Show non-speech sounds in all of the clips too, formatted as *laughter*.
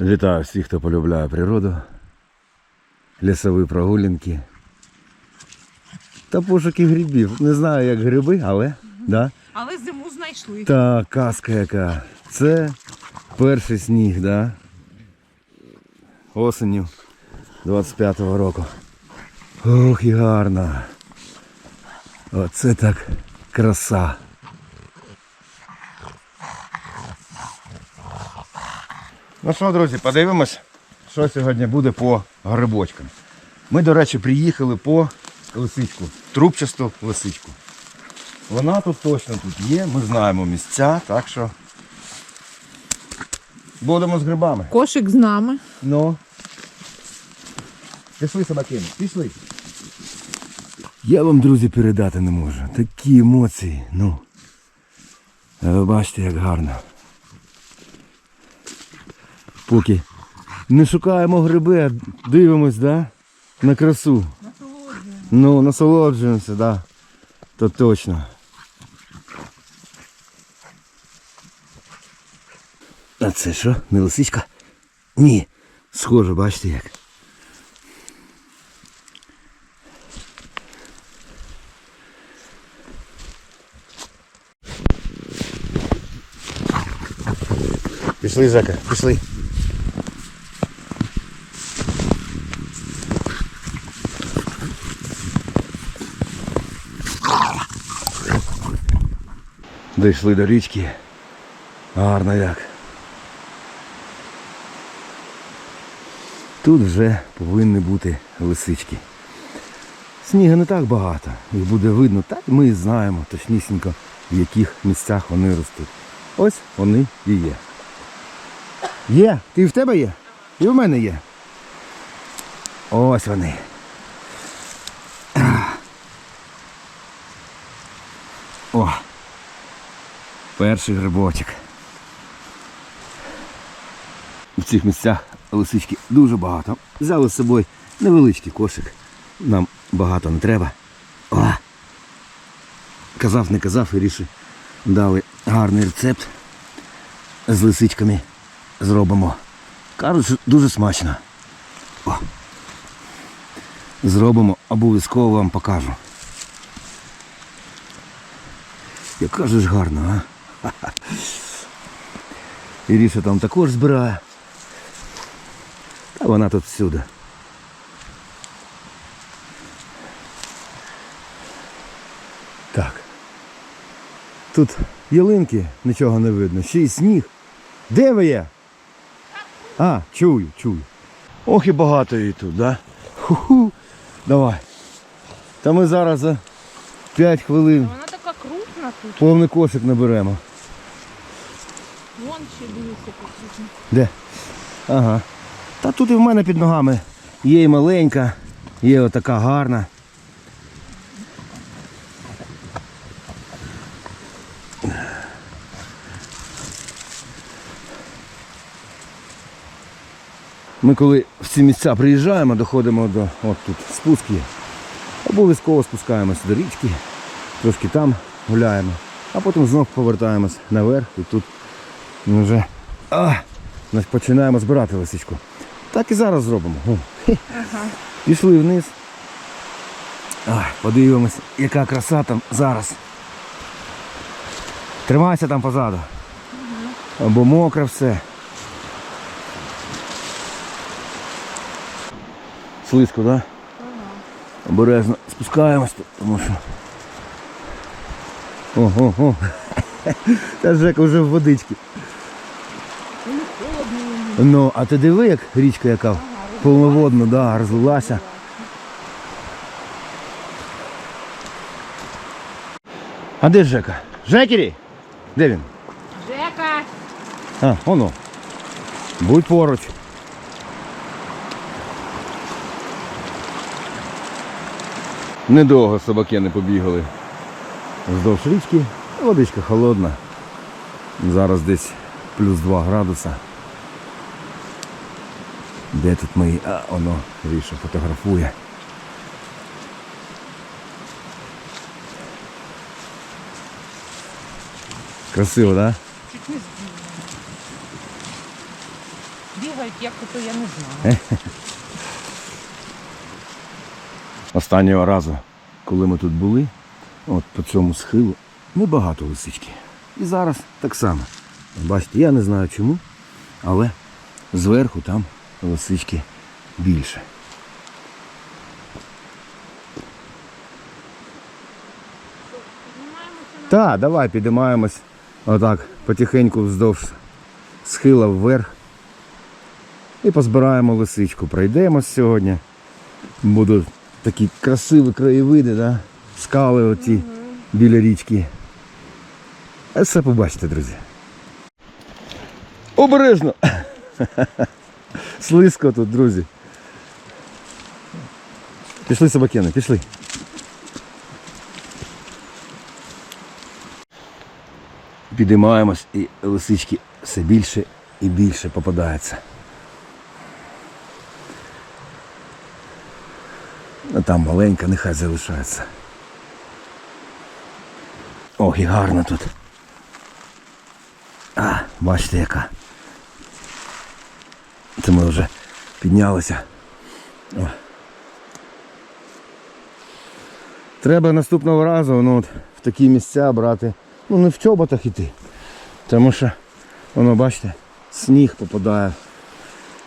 Вітаю всіх, хто полюбляє природу, лісові прогулянки та пошуки грибів. Не знаю, як гриби, але да. Але зиму знайшли. Та казка яка. Це перший сніг, да? Осенню 25-го року. Ох, і гарно. Оце так краса. Ну що, друзі, подивимось, що сьогодні буде по грибочкам. Ми, до речі, приїхали по лисичку, трубчасту лисичку. Вона тут точно тут є, ми знаємо місця, так що будемо з грибами. Кошик з нами. Ну. Пішли собакини, пішли. Я вам, друзі, передати не можу. Такі емоції, ну. А ви бачите, як гарно. Поки не шукаємо гриби, а дивимось, да? На красу. Ну, насолоджуємося, да. То точно. А це що? Не лисичка? Ні. Схоже, бачите як. Пішли, Жека, пішли. Дійшли до річки. Гарно як. Тут вже повинні бути лисички. Снігу не так багато, їх буде видно, так ми і знаємо точнісінько, в яких місцях вони ростуть. Ось вони і є. Є, ти в тебе є? І в мене є. Ось вони. О! Перший грибочок. В цих місцях лисички дуже багато. Взяли з собою невеличкий кошик. Нам багато не треба. О! Казав, не казав, і рішив. Дали гарний рецепт. З лисичками зробимо. Кажуть, що дуже смачно. О! Зробимо, обов'язково вам покажу. Яка ж гарна, а? *laughs* Іріша там також збирає. Та вона тут всюди. Так. Тут ялинки, нічого не видно, ще й сніг. Де ви є? А, чую, чую. Ох і багато її тут, да? Ху-ху. Давай. Та ми зараз за 5 хвилин Вона така крупна тут. повний кошик наберемо. Вон ще дивися покрупна. Де? Ага. Та тут і в мене під ногами є і маленька, є отака гарна. Ми коли в ці місця приїжджаємо, доходимо до от тут спуск є. Обов'язково спускаємося до річки, трошки там гуляємо, а потім знов повертаємось наверх і тут ми вже а, починаємо збирати лисичку. Так і зараз зробимо. Хе. Пішли вниз. А, подивимось, яка краса там зараз. Тримайся там позаду. Або мокре все. Слизько, так? Да? Обережно спускаємось, тут, тому що. Ого, ого. *laughs* Та Жека вже в водичці. Ну, а ти диви, як річка яка повноводна, да, розлилася. А де Жека? Жекері? Де він? Жека! А, воно. Будь поруч. Недовго собаки не побігали. Вздовж річки водичка холодна. Зараз десь плюс 2 градуса. Де тут мої? А, воно, Ріша фотографує. Красиво, так? Да? Чуть не збила. бігають, як то я не знаю. Останнього разу, коли ми тут були, от по цьому схилу, небагато лисички. І зараз так само. Бачите, я не знаю чому, але зверху там лисички більше. Так, давай підіймаємось отак потихеньку вздовж схила вверх. І позбираємо лисичку. Пройдемось сьогодні. Будуть такі красиві краєвиди, да? скали оці біля річки. Все побачите, друзі. Обережно! *laughs* Слизько тут, друзі. Пішли собакени, пішли. Підіймаємось і лисички все більше і більше попадаються. А там маленька, нехай залишається. Ох, і гарно тут. А, бачите яка. Це ми вже піднялися. О. Треба наступного разу ну, от, в такі місця брати. Ну не в чоботах іти. Тому що воно, бачите, сніг попадає.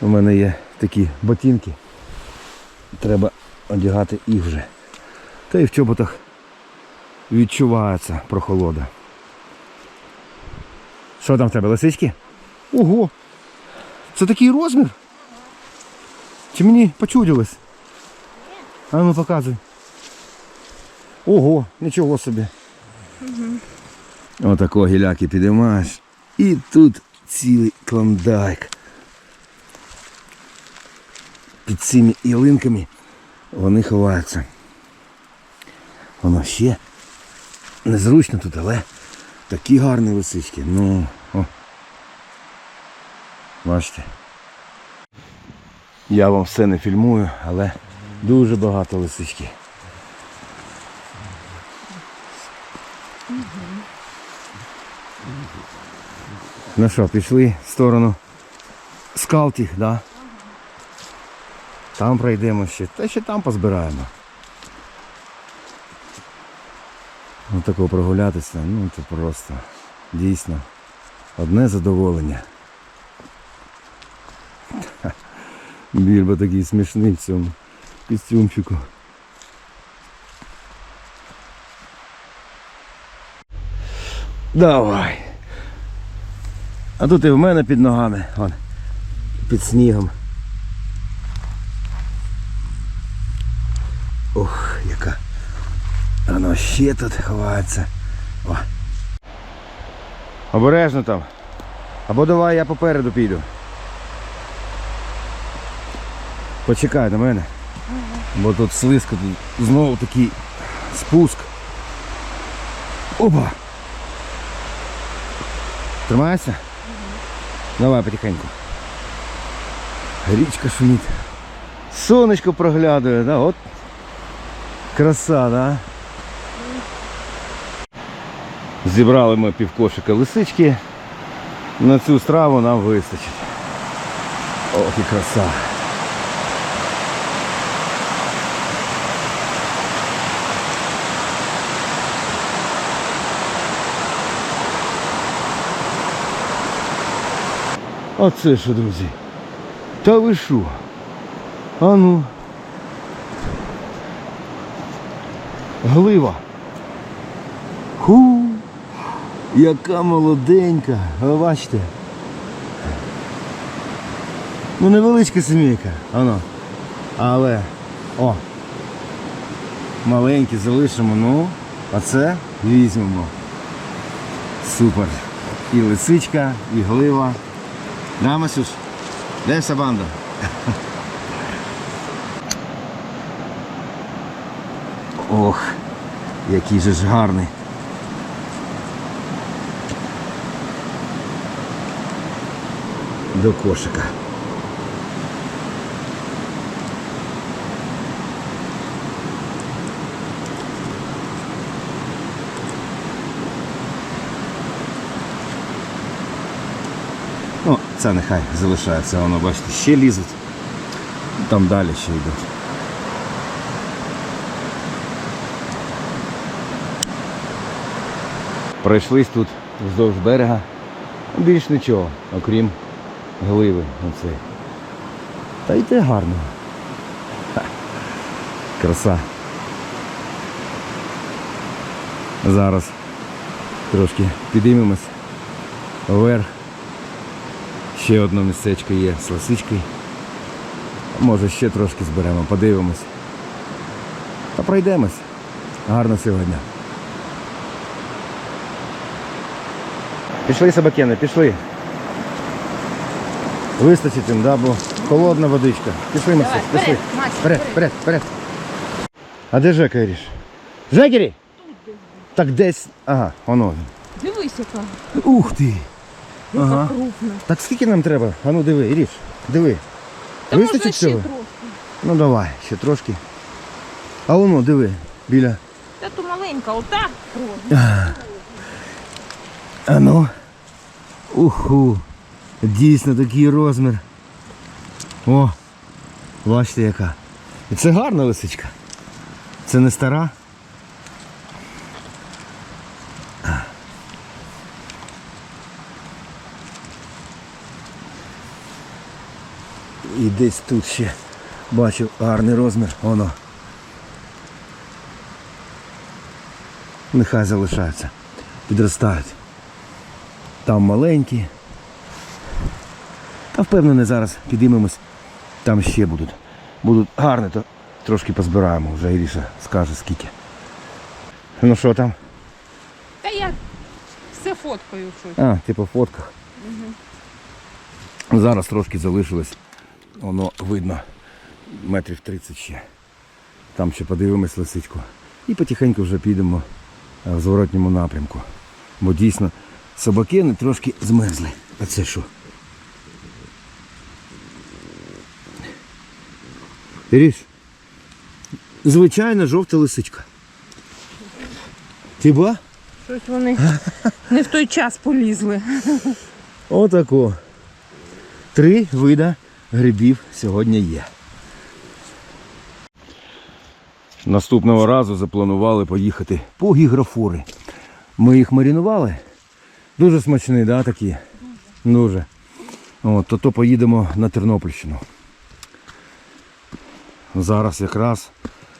У мене є такі ботинки. Треба одягати їх вже. Та й в чоботах відчувається прохолода. Що там в тебе, лисички? Ого! Це такий розмір? Чи мені почудилось? А ну показуй. Ого, нічого собі. Отако гіляки підіймаєш. І тут цілий клондайк. Під цими ялинками вони ховаються. Воно ще незручно тут, але такі гарні лисички. Ну, о. Бачите. Я вам все не фільмую, але дуже багато лисички. Ну що, пішли в сторону скал тих, да? Там пройдемо ще, та ще там позбираємо. Ну такого прогулятися, ну це просто дійсно одне задоволення. *laughs* Більбо такий смішний в цьому костюмчику. Давай. А тут і в мене під ногами, вон, під снігом. Ох, яка. Воно ще тут ховається. О. Обережно там. Або давай я попереду піду. Почекай на мене. Бо тут слизько, тут знову такий спуск. Опа! Тримаєшся? Давай потихеньку. Річка шумить. Сонечко проглядує, да? От краса, да? Зібрали ми півкошика лисички. На цю страву нам вистачить. Ох і краса. Оце що, друзі. Та ви що? А. Глива. Ху. Яка молоденька. Ви бачите? Ну невеличка сімейка, воно. Але. О! Маленькі залишимо, ну, а це візьмемо. Супер. І лисичка, і глива. Да, Масюш? Де вся банда? Ох, який же ж гарний. До кошика. Ну, це нехай залишається, воно, бачите, ще лізуть. Там далі ще йдуть. Пройшлись тут вздовж берега. Більш нічого, окрім гливи. Оце. Та й те гарно. Ха. Краса. Зараз трошки підіймемось вверх. Ще одне містечко є з лисичкою. Може ще трошки зберемо, подивимось. Та пройдемось. Гарно сьогодні. Пішли собакени, пішли. Вистачить їм, да, бо холодна водичка. Пішли Давай, пішли. вперед, Вперед, вперед, вперед. А де Жека Іріш? Жекері? Так десь. Ага, воно. Дивись, яка, Ух ти! Яка Ага. крупна. Так скільки нам треба? А ну диви, Іріш, диви. Та можна Вистачить ще цього? трохи. Ну давай, ще трошки. А воно, диви, біля. Та то маленька, ота кров. А ну. Уху. Дійсно такий розмір. О, бачите яка. І це гарна лисичка. Це не стара. І десь тут ще бачив гарний розмір. Воно. Нехай залишаються. Підростають. Там маленькі. Та впевнений, зараз підіймемось. Там ще будуть. Будуть гарні, то трошки позбираємо. Вже Іріша скаже скільки. Ну що там? Та я все фоткаю щось. А, ти по фотках. Зараз трошки залишилось. Воно видно метрів 30 ще. Там ще подивимось лисичку. І потихеньку вже підемо е, в зворотньому напрямку. Бо дійсно собакени трошки змерзли. А це що? Ріш, звичайна жовта лисичка. Ти ба? Щось вони не в той час полізли. Отако. Три вида грибів сьогодні є. Наступного разу запланували поїхати по гігрофори. Ми їх марінували. Дуже смачні, да, такі? Дуже. От, то, то поїдемо на Тернопільщину. Зараз якраз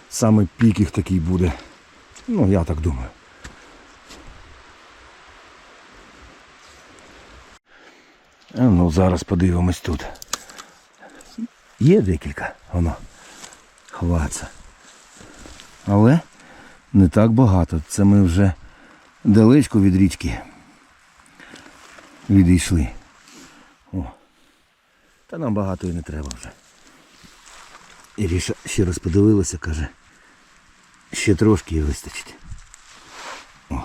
саме пік їх такий буде. Ну, я так думаю. Ну зараз подивимось тут. Є декілька, воно ховається. Але не так багато. Це ми вже далечко від річки відійшли. О. Та нам багато і не треба вже. Іріша ще раз подивилася, каже, ще трошки і вистачить. О.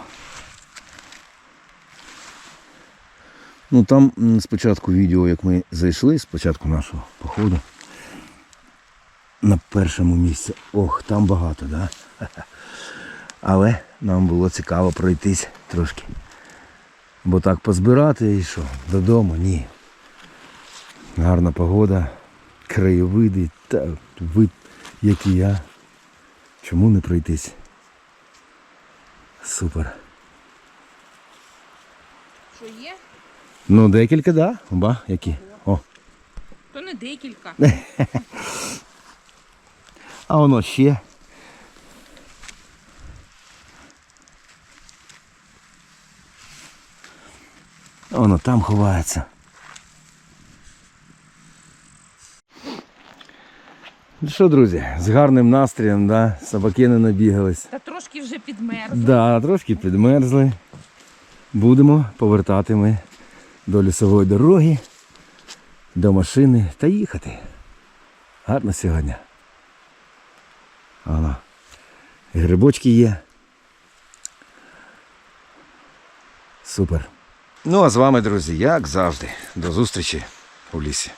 Ну там спочатку відео, як ми зайшли, спочатку нашого походу. На першому місці. Ох, там багато, да? *laughs* Але нам було цікаво пройтись трошки. Бо так позбирати і що? Додому? Ні. Гарна погода, краєвиди, та вид, як і я. Чому не пройтись? Супер. Що є? Ну, декілька, да? Ба, які? О. То не декілька. *laughs* А воно ще. Воно там ховається. Ну що, друзі, з гарним настроєм, да? собаки не набігались. Та трошки вже підмерзли. Да, трошки підмерзли. Будемо повертати ми до лісової дороги, до машини та їхати. Гарно сьогодні. І грибочки є. Супер. Ну а з вами, друзі, як завжди, до зустрічі у лісі.